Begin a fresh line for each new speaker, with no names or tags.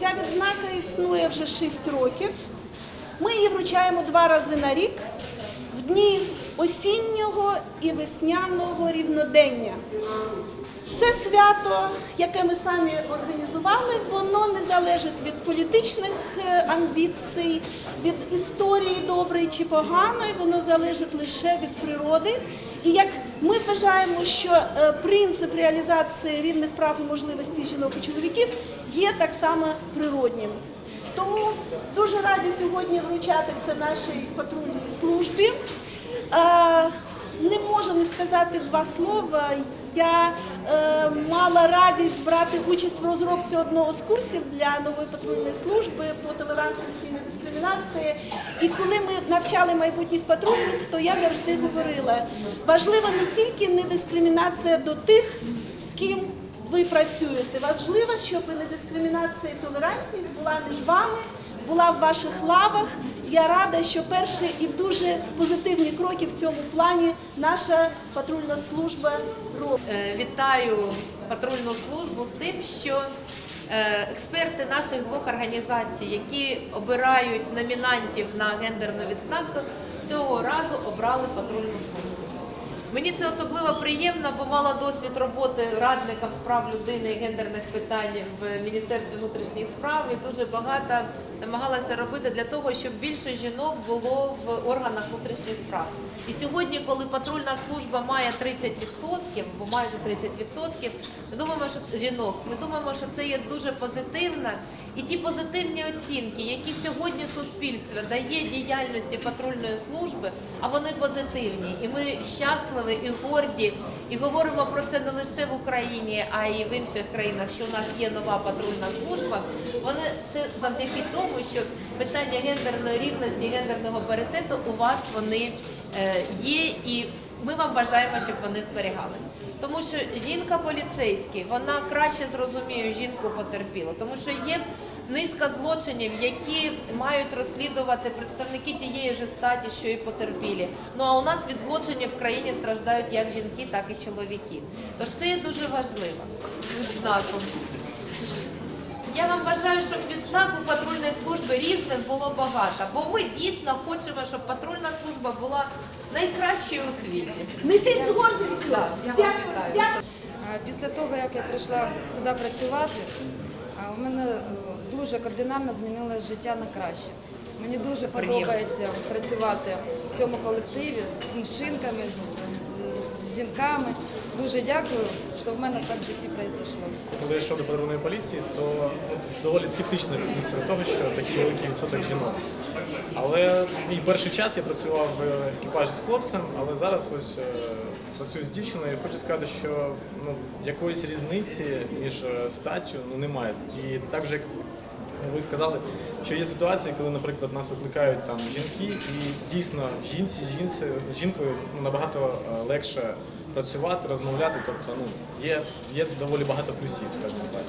Ця відзнака існує вже 6 років. Ми її вручаємо два рази на рік в дні осіннього і весняного рівнодення. Це свято, яке ми самі організували, воно не залежить від політичних е, амбіцій, від історії доброї чи поганої, воно залежить лише від природи. І як ми вважаємо, що е, принцип реалізації рівних прав і можливостей жінок і чоловіків є так само природнім. Тому дуже раді сьогодні вручати це нашій патрульній службі. Не можу не сказати два слова. Я е, мала радість брати участь в розробці одного з курсів для нової патрульної служби по толерантності і недискримінації. І коли ми навчали майбутніх патрульних, то я завжди говорила, важлива не тільки недискримінація до тих, з ким ви працюєте. Важливо, щоб і недискримінація і толерантність була між вами, була в ваших лавах. Я рада, що перші і дуже позитивні кроки в цьому плані наша патрульна служба робить.
Е, Вітаю патрульну службу з тим, що е, експерти наших двох організацій, які обирають номінантів на гендерну відзнаку, цього разу обрали патрульну службу. Мені це особливо приємно, бо мала досвід роботи радником з прав людини і гендерних питань в Міністерстві внутрішніх справ і дуже багато намагалася робити для того, щоб більше жінок було в органах внутрішніх справ. І сьогодні, коли патрульна служба має 30%, бо майже 30%, ми думаємо, що жінок, ми думаємо, що це є дуже позитивно. І ті позитивні оцінки, які сьогодні суспільство дає діяльності патрульної служби, а вони позитивні. І ми щасливі і горді, і говоримо про це не лише в Україні, а й в інших країнах, що у нас є нова патрульна служба. Вони це завдяки тому, що питання гендерної рівності, гендерного паритету у вас вони е, є, і ми вам бажаємо, щоб вони зберігалися. Тому що жінка поліцейський, вона краще зрозуміє жінку потерпілу, тому що є низка злочинів, які мають розслідувати представники тієї ж статі, що і потерпілі. Ну а у нас від злочинів в країні страждають як жінки, так і чоловіки. Тож це є дуже важливо. Відзнаком. Я вам бажаю, щоб відзнак у патрульної служби різним було багато, бо ми дійсно хочемо, щоб патрульна служба була найкращою у світі.
Несіть з гордістю. Дякую.
Після того, як я прийшла сюди працювати, у мене е, дуже кардинально змінилося життя на краще. Мені дуже подобається працювати в цьому колективі з мужчинками, з, з жінками. Дуже дякую, що в мене так в житті пройшло.
Коли я йшов до патрульної поліції, то доволі скептично віднісся до того, що такий великий відсоток жінок. Але мій перший час я працював в екіпажі з хлопцем, але зараз ось е, працюю з дівчиною. І Хочу сказати, що ну, якоїсь різниці між е, статтю ну, немає. І так же, як ви сказали, що є ситуації, коли, наприклад, нас викликають там жінки, і дійсно жінці, жінці, жінкою ну, набагато е, легше працювати, розмовляти. Тобто, ну є, є доволі багато плюсів, скажімо так.